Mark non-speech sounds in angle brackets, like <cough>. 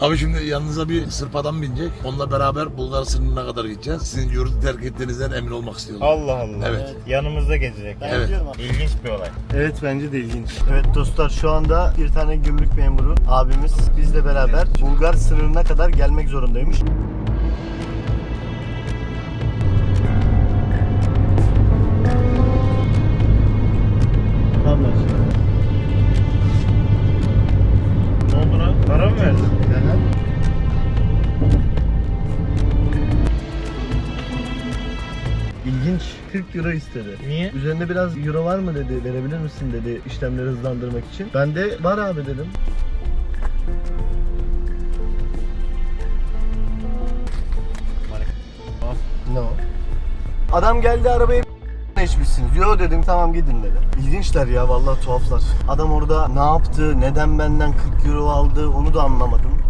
Abi şimdi yanınıza bir Sırp adam binecek. Onunla beraber Bulgar sınırına kadar gideceğiz. Sizin yurdu terk ettiğinizden emin olmak istiyorum. Allah Allah. Evet. Yanımızda gezecek. Ben Evet. gidiyorum abi. İlginç bir olay. Evet bence de ilginç. Evet dostlar şu anda bir tane gümrük memuru abimiz bizle beraber Bulgar sınırına kadar gelmek zorundaymış. İlginç. 40 euro istedi. Niye? Üzerinde biraz euro var mı dedi, verebilir misin dedi işlemleri hızlandırmak için. Ben de var abi dedim. Ne o? Adam geldi arabaya <laughs> içmişsiniz. Yo dedim tamam gidin dedi. İlginçler ya vallahi tuhaflar. Adam orada ne yaptı, neden benden 40 euro aldı onu da anlamadım.